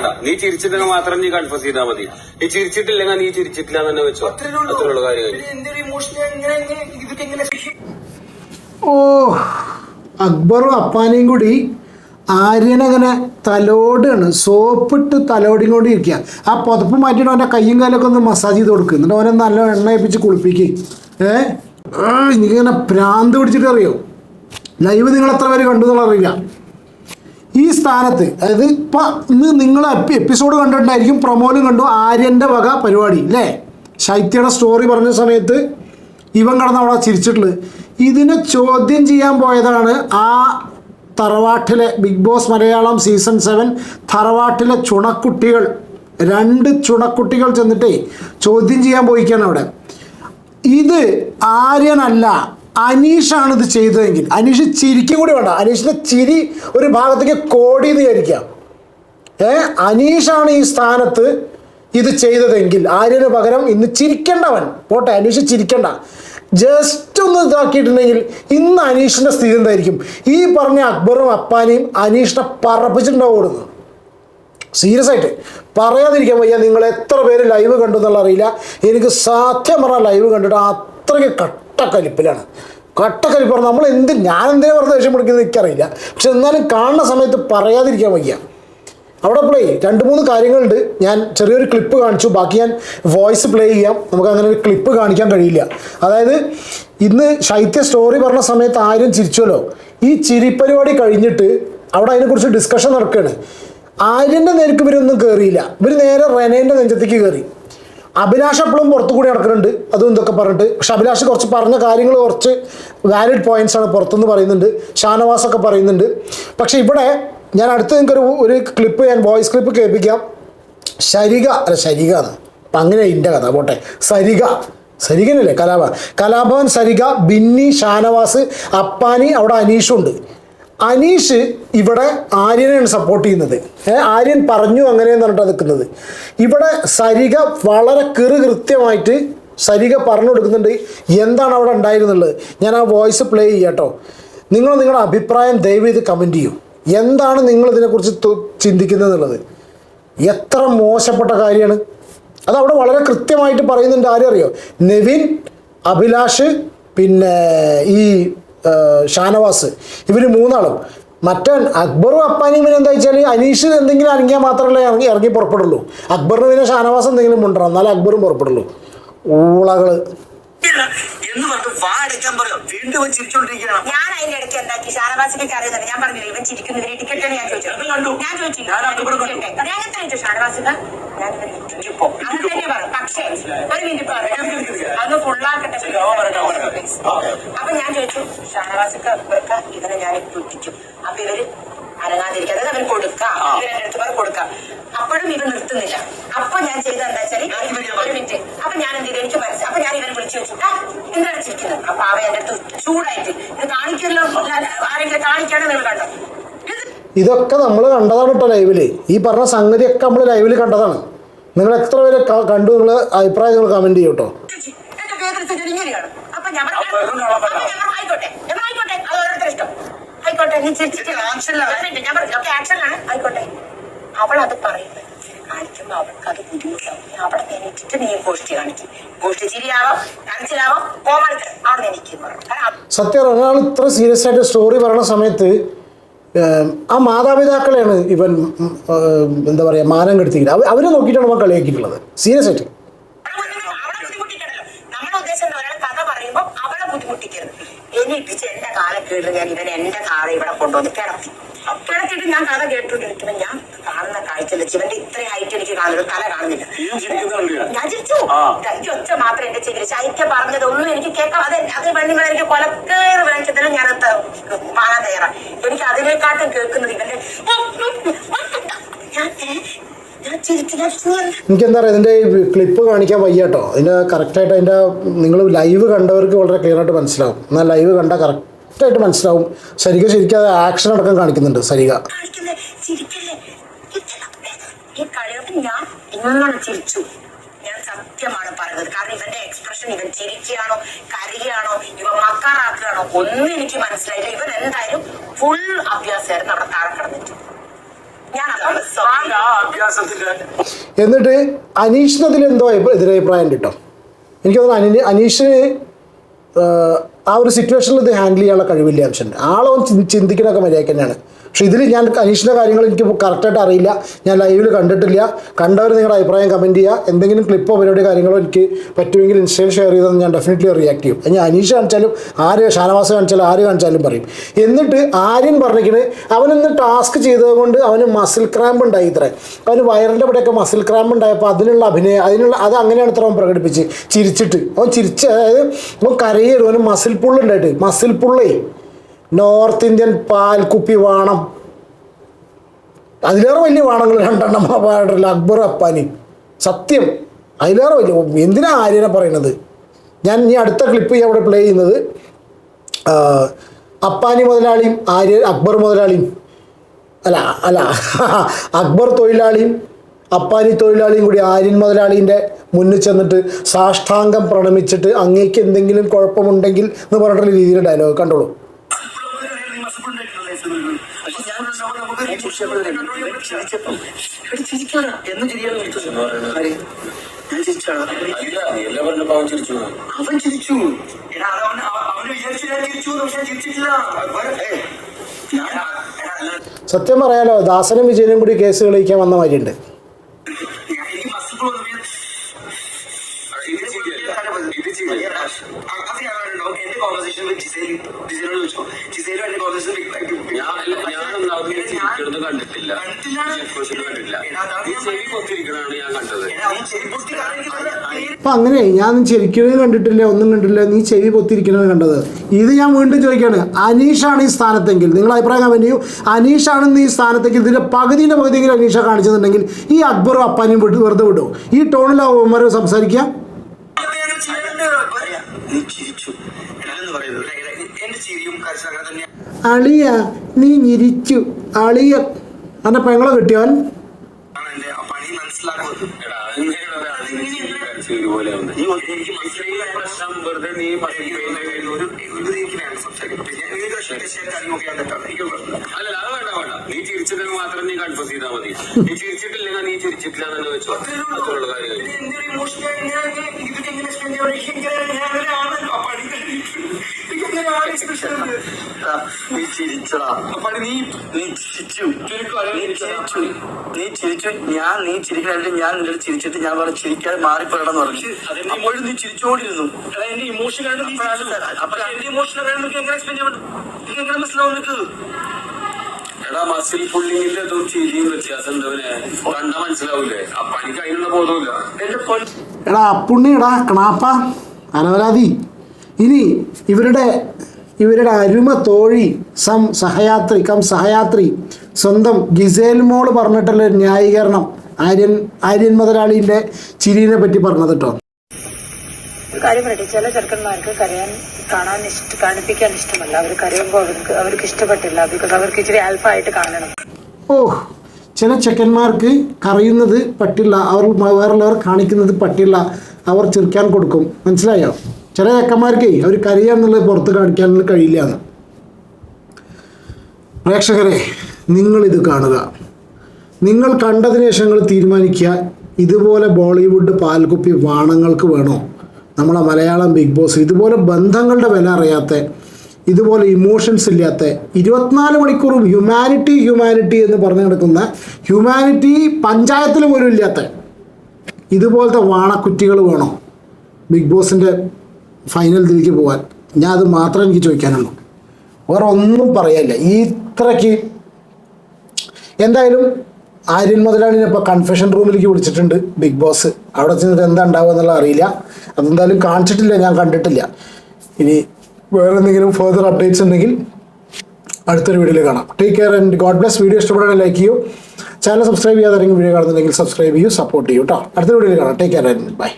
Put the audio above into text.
വേണ്ട. നീ ചിരിച്ചിട്ട് മാത്രം നീ കൺഫ്യൂസ് ചെയ്താൽ മതി. നീ ചിരിച്ചിട്ടില്ലെങ്കിൽ നീ ചിരിച്ചിട്ടില്ല എന്ന് തന്നെ വെച്ചോ. അത്രേ ഉള്ളൂ. അത്രേ ഉള്ളൂ കാര്യം ഓ അക്ബറും അപ്പാനെയും കൂടി ആര്യനങ്ങനെ തലോടാണ്. സോപ്പിട്ട് ഇരിക്കുക. ആ പുതപ്പ് മാറ്റിയിട്ട് അവന്റെ കയ്യും കാലൊക്കെ ഒന്ന് മസാജ് ചെയ്ത് കൊടുക്കുക എന്നിട്ട് അവനെ നല്ല എണ്ണ ഏൽപ്പിച്ച് കുളിപ്പിക്കുക ഏ? എനിക്കിങ്ങനെ പ്രാന്ത് പിടിച്ചിട്ട് അറിയോ? ലൈവ് നിങ്ങൾ എത്ര പേര് കണ്ടു എന്നുള്ള അറിയില്ല. സ്ഥാനത്ത് അതായത് ഇപ്പം ഇന്ന് നിങ്ങൾ എപ്പിസോഡ് കണ്ടിട്ടുണ്ടായിരിക്കും പ്രൊമോലും കണ്ടു ആര്യന്റെ വക പരിപാടി അല്ലേ ശൈത്യയുടെ സ്റ്റോറി പറഞ്ഞ സമയത്ത് ഇവൻ കടന്ന് അവിടെ ചിരിച്ചിട്ടുള്ളത്. ഇതിനെ ചോദ്യം ചെയ്യാൻ പോയതാണ് ആ തറവാട്ടിലെ big boss Malayalam season seven തറവാട്ടിലെ ചുണക്കുട്ടികൾ. രണ്ട് ചുണക്കുട്ടികൾ ചെന്നിട്ടേ ചോദ്യം ചെയ്യാൻ പോയിക്കാണ് അവിടെ. ഇത് ആര്യനല്ല അനീഷാണ് ഇത് ചെയ്തതെങ്കിൽ. അനീഷ് ചിരിക്കും കൂടി വേണ്ട. അനീഷിന്റെ ചിരി ഒരു ഭാഗത്തേക്ക് കോടി എന്ന് വിചാരിക്കാം ഏ? അനീഷാണ് ഈ സ്ഥാനത്ത് ഇത് ചെയ്തതെങ്കിൽ. ആര്യന് പകരം ഇന്ന് ചിരിക്കേണ്ടവൻ. പോട്ടെ അനീഷ് ചിരിക്കണ്ട. ജസ്റ്റ് ഒന്ന് ഇതാക്കിയിട്ടുണ്ടെങ്കിൽ ഇന്ന് അനീഷിന്റെ സ്ഥിതി എന്തായിരിക്കും? ഈ പറഞ്ഞ അക്ബറും അപ്പാനെയും അനീഷിനെ പറപ്പിച്ചിട്ടുണ്ടാവും ഓടുന്നു സീരിയസ് ആയിട്ട്. പറയാതിരിക്കാൻ വയ്യ. നിങ്ങൾ എത്ര പേര് ലൈവ് കണ്ടു എന്നുള്ള അറിയില്ല. എനിക്ക് സാധ്യം പറഞ്ഞാൽ ലൈവ് കണ്ടിട്ട് അത്രയ്ക്ക് കട്ടക്കലിപ്പിലാണ് കട്ടക്കലിപ്പ് പറഞ്ഞാൽ നമ്മൾ എന്ത് ഞാൻ എന്തിനാ പറഞ്ഞ ദേഷ്യം പിടിക്കുന്നത് എനിക്കറിയില്ല. പക്ഷെ എന്നാലും കാണുന്ന സമയത്ത് പറയാതിരിക്കാൻ വയ്യ. അവിടെ പ്ലേ രണ്ട് മൂന്ന് കാര്യങ്ങളുണ്ട്. ഞാൻ ചെറിയൊരു ക്ലിപ്പ് കാണിച്ചു. ബാക്കി ഞാൻ വോയിസ് പ്ലേ ചെയ്യാം. നമുക്ക് അങ്ങനെ ഒരു ക്ലിപ്പ് കാണിക്കാൻ കഴിയില്ല. അതായത് ഇന്ന് ശൈത്യ സ്റ്റോറി പറഞ്ഞ സമയത്ത് ആരും ചിരിച്ചല്ലോ. ഈ ചിരി പരിപാടി കഴിഞ്ഞിട്ട് അവിടെ അതിനെക്കുറിച്ച് ഡിസ്കഷൻ നടക്കുകയാണ്. ആര്യന്റെ നേർക്ക് ഇവരൊന്നും കയറിയില്ല ഇവർ നേരെ റെനേന്റെ നെഞ്ചത്തേക്ക് കയറി അഭിലാഷ് എപ്പോഴും പുറത്തു കൂടി നടക്കുന്നുണ്ട്. അതും എന്തൊക്കെ പറഞ്ഞിട്ട്. പക്ഷെ അഭിലാഷ് കുറച്ച് പറഞ്ഞ കാര്യങ്ങൾ കുറച്ച് വാലിഡ് പോയിന്റ്സ് ആണ് പുറത്തുനിന്ന് പറയുന്നുണ്ട്. ഷാനവാസ് ഒക്കെ പറയുന്നുണ്ട്. പക്ഷെ ഇവിടെ ഞാൻ അടുത്ത് നിങ്ങൾക്കൊരു ഒരു ക്ലിപ്പ് ഞാൻ വോയിസ് ക്ലിപ്പ് കേൾപ്പിക്കാം. ശരിക അല്ല ശരിക എന്ന്. അപ്പം അങ്ങനെ എന്റെ കഥ പോട്ടെ. സരിക സരികനല്ലേ കലാഭവൻ. കലാഭവൻ സരിക ബിന്നി ഷാനവാസ് അപ്പാനി അവിടെ അനീഷുണ്ട്. അനീഷ് ഇവിടെ ആര്യനെയാണ് സപ്പോർട്ട് ചെയ്യുന്നത്. ആര്യൻ പറഞ്ഞു അങ്ങനെയെന്ന് പറഞ്ഞിട്ട് നിൽക്കുന്നത് ഇവിടെ സരിക വളരെ കൃ കൃത്യമായിട്ട് സരിക പറഞ്ഞു കൊടുക്കുന്നുണ്ട്. എന്താണ് അവിടെ ഉണ്ടായിരുന്നുള്ളത്? ഞാൻ ആ വോയിസ് പ്ലേ ചെയ്യാട്ടോ. നിങ്ങൾ നിങ്ങളുടെ അഭിപ്രായം ദയവ് ചെയ്ത് കമന്റ് ചെയ്യും. എന്താണ് നിങ്ങൾ ഇതിനെക്കുറിച്ച് ചിന്തിക്കുന്നത് എന്നുള്ളത് എത്ര മോശപ്പെട്ട കാര്യമാണ്. അത് അവിടെ വളരെ കൃത്യമായിട്ട് പറയുന്നുണ്ട്. ആരും അറിയോ നെവിൻ അഭിലാഷ് പിന്നെ ഈ ഷാനവാസ്. ഇവർ മൂന്നാളും. മറ്റൻ അക്ബറും അപ്പാനിയും പിന്നെ എന്താ വെച്ചാൽ അനീഷ് എന്തെങ്കിലും അനങ്ങിയാൽ മാത്രമല്ലേ ഇറങ്ങി ഇറങ്ങി പുറപ്പെടുള്ളൂ. അക്ബറിന് പിന്നെ ഷാനവാസ് എന്തെങ്കിലും മുണ്ടണം എന്നാലും അക്ബറും പുറപ്പെടുള്ളൂ. ഊളകൾ. എന്ന് പറഞ്ഞിട്ട് വാ അടയ്ക്കാൻ പറയാം വീണ്ടും അവൻ ചിരിച്ചോണ്ടിരിക്കുകയാണ്. ഞാൻ അതിന്റെ ഇടയ്ക്ക് എന്താക്കി? ഷാനവാസിക്ക് അറിയുന്നുണ്ട് ഞാൻ പറഞ്ഞില്ല ഇവൻ ചിരിക്കുന്നു. ഇവരെ ടിക്കറ്റ് ഞാൻ ചോദിച്ചു. അത്. ഞാൻ ചോദിച്ചു ഞാൻ അത് എത്ര ചോദിച്ചു? ഷാനവാസിക ഞാൻ അങ്ങനെ തന്നെ പറഞ്ഞു പക്ഷേ ഒരു മിനിറ്റ് അന്ന് ഫുള്ളാക്കട്ടെ. അപ്പൊ ഞാൻ ചോദിച്ചു ഷാനവാസിക്ക ഇവർക്ക് ഇവനെ ഞാൻ ഇട്ടിച്ചു അപ്പൊ ഇവർ അനങ്ങാതിരിക്കുക അതായത് അവൻ കൊടുക്കാം. ആ. ഇവരെ അടുത്ത് പറഞ്ഞ് കൊടുക്കാം. അപ്പോഴും ഇവ നിർത്തുന്നില്ല. അപ്പൊ ഞാൻ എന്താ വെച്ചാൽ ഒരു മിനിറ്റ് അപ്പൊ ഞാൻ എന്ത് ചെയ്തു? എനിക്ക് മനസ്സിലായി. അപ്പൊ ഞാൻ ഇവരെ വിളിച്ചു വെച്ചു. "ആ, എന്താണ് ചിരിക്കുന്നത് അപ്പൊ അവ എന്റെ അടുത്ത് ചൂടായിട്ട്. ഇത് കാണിക്കല്ലോ ആരെങ്കിലും കാണിക്കാനോ നിങ്ങൾ കണ്ടോ? ഇത് ഇതൊക്കെ നമ്മൾ കണ്ടതാണ് കേട്ടോ ലൈവിൽ. ഈ പറഞ്ഞ സംഗതിയൊക്കെ നമ്മൾ ലൈവിൽ കണ്ടതാണ്. നിങ്ങൾ എത്ര പേര് കണ്ടു നിങ്ങൾ അഭിപ്രായം നിങ്ങൾ കമന്റ് ചെയ്യും കേട്ടോ. ചേച്ചി, എന്റെ വേദനത്തിൽ ഇങ്ങനെയാണ് അപ്പൊ ഞാൻ പറഞ്ഞു, അപ്പൊ ഇതൊന്നും ആവാൻ അപ്പൊ ഞാൻ പറഞ്ഞു, ആയിക്കോട്ടെ. എന്നാ ആയിക്കോട്ടെ? അത് ഓരോരുത്തരുടെ ഇഷ്ടം. ആയിക്കോട്ടെ നീ ചിരിച്ചിട്ട് ഇത് ആക്ഷനിലാണ്. ഒരു minute, ഞാൻ പറഞ്ഞു ഓക്കെ ആക്ഷനിലാണ് ആയിക്കോട്ടെ. അവൾ അത് പറയുന്നത്. കാണിക്കുമ്പോ അവർക്ക് അത് ബുദ്ധിമുട്ടാവും. അവിടെ നിന്നിട്ട് നീ ഗോഷ്ടി കാണിക്കും. ഗോഷ്ടി ചിരിയാവാം കരച്ചിലാവാം കോമാളിത്തരം അവിടെ കാരണം സത്യം ഒരാൾ ഇത്ര സീരിയസ് ആയിട്ട് സ്റ്റോറി പറയുന്ന സമയത്ത് ആ മാതാപിതാക്കളെയാണ് ഇവൻ എന്താ പറയുക മാനം കെടുത്തിക്കുന്നത് അവരെ നോക്കിയിട്ടാണ് അവൻ കളിയാക്കിയിട്ടുള്ളത്. സീരിയസ് ആയിട്ട്. ബുദ്ധിമുട്ടിക്കരുത്. എനിപ്പിച്ച് എന്റെ കാലം കേട്ട് ഞാൻ ഇവൻ എന്റെ കാല ഇവിടെ കൊണ്ടുവന്ന് കിടത്തി. കിടത്തിയിട്ട് ഞാൻ കഥ കേട്ടുകൊണ്ടിരിക്കണം ഞാൻ കാണുന്ന കാഴ്ചയില്ല ശിവന്റെ ഇത്രയും ഹൈറ്റ് എനിക്ക് കാണുന്നത് തല കാണുന്നില്ല. ഞാൻ. ചിരിച്ചു. ആ. ഈ ഒച്ച മാത്രം എന്റെ ചെവിയിൽ ശൈത്യ പറഞ്ഞതൊന്നും എനിക്ക് കേൾക്കാം. അത് അത് പെണ്ണുങ്ങൾ എനിക്ക് കൊലക്കേറ് വാങ്ങിച്ചതിനും ഞാൻ വാങ്ങാൻ തയ്യാറാണ്. എനിക്ക് അതിനെക്കാട്ടും കേൾക്കുന്നത് ഇവന്റെ ഞാൻ ചൂർന്നു. പറയുക ഇതിന്റെ ക്ലിപ്പ് കാണിക്കാൻ വയ്യാട്ടോ അതിന്റെ കറക്റ്റായിട്ട് അതിന്റെ നിങ്ങൾ ലൈവ് കണ്ടവർക്ക് വളരെ ക്ലിയർ ആയിട്ട് മനസ്സിലാവും. എന്നാൽ ലൈവ് കണ്ടാൽ കറക്റ്റായിട്ട് മനസ്സിലാവും. ശരിക്കും ശരിക്കും അത് ആക്ഷൻ അടക്കം കാണിക്കുന്നുണ്ട് സരിക കാണിക്കുന്നത് ചിരിക്കല്ലേ ഈ കളിയൊക്കെ ഇങ്ങനെ ചിരിച്ചു. ഞാൻ സത്യമാണ് പറയുന്നത് കാരണം ഇവന്റെ എക്സ്പ്രഷൻ ഇവൻ ചിരിക്കുകയാണോ കരയുകയാണോ ഇവ മക്കാറാക്കുകയാണോ ഒന്നും എനിക്ക് മനസ്സിലായില്ല. ഇവൻ എന്തായാലും ഫുൾ അഭ്യാസമായിരുന്നു അവിടെ താഴെ കിടന്നിട്ട്. എന്നിട്ട് അനീഷിന് അതിൽ എന്തോ എതിരഭിപ്രായം കിട്ടും എനിക്ക് തോന്നുന്നു അനീഷിന് ആ ഒരു സിറ്റുവേഷനിൽ ഇത് ഹാൻഡിൽ ചെയ്യാനുള്ള കഴിവില്ല ആവശ്യമുണ്ട് ആളവൻ ചിന്തിക്കണമൊക്കെ മര്യാദയ്ക്ക് മര്യാദ തന്നെയാണ്. പക്ഷെ ഇതിൽ ഞാൻ അനീഷിന്റെ കാര്യങ്ങൾ എനിക്ക് കറക്റ്റായിട്ട് അറിയില്ല. ഞാൻ ലൈവിൽ കണ്ടിട്ടില്ല. കണ്ടവർ നിങ്ങളുടെ അഭിപ്രായം കമന്റ് ചെയ്യുക. എന്തെങ്കിലും ക്ലിപ്പോ പരിപാടി കാര്യങ്ങളോ എനിക്ക് പറ്റുമെങ്കിൽ ഇൻസ്റ്റയിൽ ഷെയർ ചെയ്തെന്ന് ഞാൻ ഡെഫിനറ്റ്ലി റിയാക്ട് ചെയ്യും. ഞാൻ അനീഷ് കാണിച്ചാലും ആര് ഷാനവാസ് കാണിച്ചാലും ആര് കാണിച്ചാലും പറയും. എന്നിട്ട് ആര്യൻ പറഞ്ഞിരിക്കുന്നത് അവനൊന്ന് ടാസ്ക് ചെയ്തതുകൊണ്ട് അവന് മസിൽ ക്രാമ്പ് ഉണ്ടായി ഇത്ര. അവന് വയറിന്റെ ഇവിടെയൊക്കെ മസിൽ ക്രാമ്പ് ഉണ്ടായപ്പോൾ അതിനുള്ള അഭിനയം അതിനുള്ള അത് അങ്ങനെയാണ് ഇത്ര അവൻ പ്രകടിപ്പിച്ച് ചിരിച്ചിട്ട്. അവൻ ചിരിച്ച് അതായത് അവൻ കരയും അവന് പുള്ളുണ്ടായിട്ട് മസിൽ പുള്ളേ. നോർത്ത് ഇന്ത്യൻ കുപ്പി വാണം. അതിലേറെ വലിയ വാണങ്ങൾ രണ്ടെണ്ണം പാടില്ല അക്ബർ അപ്പാനി. സത്യം. അതിലേറെ വലിയ എന്തിനാ ആര്യനെ പറയുന്നത്? ഞാൻ ഈ അടുത്ത ക്ലിപ്പ് ഞാൻ ഇവിടെ പ്ലേ ചെയ്യുന്നത് അപ്പാനി മുതലാളിയും ആര്യ അക്ബർ മുതലാളിയും. അല്ല അല്ല അക്ബർ തൊഴിലാളിയും അപ്പാനി തൊഴിലാളിയും കൂടി ആര്യൻ മുതലാളിന്റെ മുന്നിൽ ചെന്നിട്ട് സാഷ്ടാംഗം പ്രണമിച്ചിട്ട് അങ്ങേക്ക് എന്തെങ്കിലും കുഴപ്പമുണ്ടെങ്കിൽ എന്ന് പറഞ്ഞിട്ടുള്ള രീതിയിൽ ഡയലോഗ് കണ്ടോളൂ. അവൻ ചിരിച്ചു സത്യം പറയാലോ ദാസനും വിജയനും കൂടി കേസ് തെളിയിക്കാൻ വന്ന മാതിരിയുണ്ട്. എന്റെ കോൺവെർസേഷൻ ജിസേൽ ജിസേലോട് ചോദിച്ചു? ജിസേലും എന്റെ കോൺവെർസേഷൻ കണ്ടിട്ടില്ല. അപ്പം അങ്ങനെ ഞാൻ ചെവിക്കുന്നത് കണ്ടിട്ടില്ല ഒന്നും കണ്ടിട്ടില്ല. നീ ചെവി പൊത്തിരിക്കുന്നത് കണ്ടത്. ഇത് ഞാൻ വീണ്ടും ചോദിക്കുകയാണ് അനീഷാണ് ഈ സ്ഥാനത്തെങ്കിൽ. നിങ്ങൾ അഭിപ്രായം കമന്റ് ചെയ്യൂ അനീഷാണെന്ന് ഈ സ്ഥാനത്തെങ്കിൽ. ഇതിന്റെ പകുതിന്റെ പകുതിയെങ്കിലും അനീഷ കാണിച്ചെന്നുണ്ടെങ്കിൽ ഈ അക്ബറും അപ്പാനും വിട്ട് വെറുതെ വിടും ഈ ടോണിലാവും ഉമ്മർ സംസാരിക്കുക. എന്റെ അളിയ നീ ഞിരിച്ചു. അളിയ. അന്നെ പെങ്ങളെ കിട്ടിയവൻ ആവുന്നത്. നീ ഒന്ന് എനിക്ക് ഇത്രയും പ്രശ്നം വെറുതെ നീ ഒരു ഒരു എനിക്ക് വേണ്ട സംസാരിക്കും പിന്നെ എനിക്ക്. അല്ല അത് വേണ്ട വേണ്ട. നീ ചിരിച്ചിട്ടുണ്ടെങ്കിൽ മാത്രം നീ കൺഫ്യൂസ് ചെയ്താൽ മതി. നീ ചിരിച്ചിട്ടില്ലെങ്കിൽ നീ ചിരിച്ചിട്ടില്ല എന്ന് വെച്ചോ. അത്രയുള്ള കാര്യം. നീ ചിരിച്ചടാ. നീ നീ ചിരിച്ചു. നീ ചിരിച്ചു. നീ ചിരിച്ചു. ഞാൻ നീ ചിരിക്കാനായിട്ട് ഞാൻ നിന്റെ ചിരിച്ചിട്ട് ഞാൻ പറഞ്ഞു ചിരിക്കാതെ മാറിപ്പോയടാന്ന് പറഞ്ഞു. അപ്പോഴും നീ ചിരിച്ചോണ്ടിരുന്നു. എന്റെ ഇമോഷൻ അപ്പൊ എന്റെ ഇമോഷൻ എങ്ങനെ എക്സ്പ്ലെയിൻ ചെയ്യാൻ പറ്റും? എനിക്ക് എങ്ങനെ മനസ്സിലാവും നിനക്ക്? എടാ മസിൽ പുള്ളിങ്ങിന്റെ അതും ചിരിയും വ്യത്യാസം കണ്ടാ മനസ്സിലാവൂലേ? അപ്പൊ എനിക്ക് അതിനുള്ള ബോധമില്ല എന്റെ എടാ അപ്പുണ്ണി എടാ കണാപ്പ. അനവരാതി ഇനി ഇവരുടെ ഇവരുടെ അരുമ തോഴി സം സഹയാത്രി കം സഹയാത്രി സ്വന്തം ഗിസേൽ മോൾ പറഞ്ഞിട്ടുള്ള ന്യായീകരണം ആര്യൻ ആര്യൻ മുതലാളിന്റെ ചിരിനെ പറ്റി പറഞ്ഞത് കേട്ടോ. ഒരു കാര്യം പറയട്ടെ ചില ചെറുക്കന്മാർക്ക് കരയാൻ കാണാൻ ഇഷ്ട കാണിപ്പിക്കാൻ ഇഷ്ടമല്ല. അവർ കരയുമ്പോൾ അവർക്ക് അവർക്ക് ഇഷ്ടപ്പെട്ടില്ല ബിക്കോസ് അവർക്ക് ഇച്ചിരി ആൽഫായിട്ട് കാണണം. ഓഹ് ചില ചെക്കന്മാർക്ക് കറിയുന്നത് പറ്റില്ല അവർ വേറുള്ളവർ കാണിക്കുന്നത് പറ്റില്ല അവർ ചിരിക്കാൻ കൊടുക്കും. മനസ്സിലായോ? ചില ചെക്കന്മാർക്ക് അവർ കരയുക എന്നുള്ളത് പുറത്ത് കാണിക്കാൻ കഴിയില്ല എന്ന്. പ്രേക്ഷകരെ നിങ്ങളിത് കാണുക. നിങ്ങൾ കണ്ടതിന് ശേഷം നിങ്ങൾ തീരുമാനിക്കുക ഇതുപോലെ ബോളിവുഡ് പാൽകുപ്പി വാണങ്ങൾക്ക് വേണോ? നമ്മളെ മലയാളം ബിഗ് ബോസ് ഇതുപോലെ ബന്ധങ്ങളുടെ വില അറിയാത്ത ഇതുപോലെ ഇമോഷൻസ് ഇല്ലാത്ത ഇരുപത്തിനാല് മണിക്കൂറും ഹ്യൂമാനിറ്റി ഹ്യൂമാനിറ്റി എന്ന് പറഞ്ഞു നടക്കുന്ന ഹ്യൂമാനിറ്റി പഞ്ചായത്തിൽ പോലും ഇല്ലാത്ത ഇതുപോലത്തെ വാണക്കുറ്റികൾ വേണോ? ബിഗ് ബോസിന്റെ ഫൈനൽ ഇതിലേക്ക് പോകാൻ ഞാൻ അത് മാത്രം എനിക്ക് ചോദിക്കാനുള്ളൂ. വേറെ ഒന്നും പറയാനില്ല ഇത്രയ്ക്ക് എന്തായാലും ആര്യൻ മുതലാളിനെ ഇപ്പോൾ കൺഫെഷൻ റൂമിലേക്ക് വിളിച്ചിട്ടുണ്ട് ബിഗ് ബോസ്. അവിടെ ചെന്നിട്ട് എന്താ ഉണ്ടാവുക എന്നുള്ളത് അറിയില്ല. അതെന്തായാലും കാണിച്ചിട്ടില്ല ഞാൻ കണ്ടിട്ടില്ല. ഇനി വേറെ എന്തെങ്കിലും ഫെർദർ അപ്ഡേറ്റ്സ് ഉണ്ടെങ്കിൽ അടുത്തൊരു വീഡിയോയിൽ കാണാം. Take care and God bless video ഇഷ്ടപ്പെടാൻ ലൈക്ക് ചെയ്യൂ. ചാനൽ സബ്സ്ക്രൈബ് ചെയ്യാതെ വീഡിയോ കാണുന്നുണ്ടെങ്കിൽ സബ്സ്ക്രൈബ് ചെയ്യൂ സപ്പോർട്ട് ചെയ്യൂ കേട്ടോ അടുത്ത വീഡിയോയിൽ കാണാം. Take care and by